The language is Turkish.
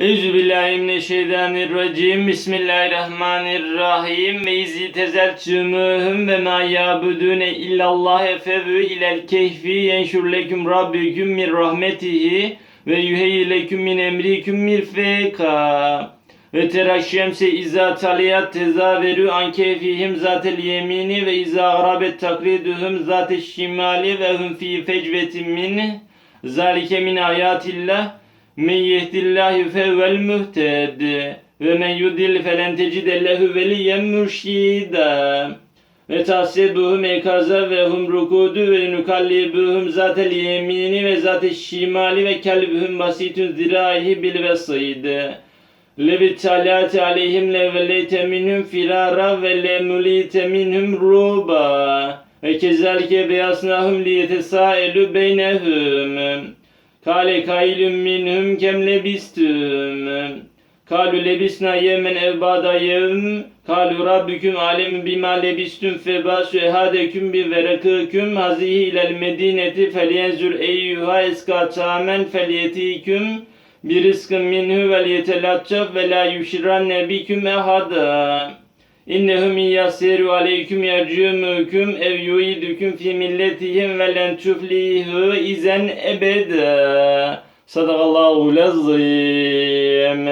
Euzubillahimineşşeytanirracim. Bismillahirrahmanirrahim. Ve izi tezerçümühüm ve ma yabudune illallah efevü ilel kehfi yenşur leküm rabbüküm min rahmetihi ve yuheyyi leküm min emriküm mirfeka. Ve teraşşemse izâ taliyat tezaverü an keyfihim zatel yemini ve izâ garabet takriduhum zatel şimali ve hum fi fecvetin min zalike min ayatillah men yehdillahu fevel muhted ve men yudil felen tecide lehu veliyen mürşida ve tahsebuhum ekaza ve hum rukudu ve nukallibuhum zatel yemini ve zatel şimali ve kelbuhum basitun zirahi bil vesid Levi talati aleyhim leveleyte minhum firara ve lemulite minhum ruba. Ve kezalike beyasnahum liyetesaelu beynehum Kale kailüm minhum kem lebistüm. Kalu lebisna yemen evbada yevm Kalu rabbüküm alem bima lebistüm febasu ehadeküm bi verakıküm. Hazihi ilel medineti felyenzur eyyuha eska tamen felyetiküm bir rızkın minhu vel yetelaccaf ve la yuşiranne biküm ehada. İnnehum yassiru aleyküm yercümüküm ev yuidüküm fi milletihim ve len tuflihu izen ebeda. Sadakallahu lazim.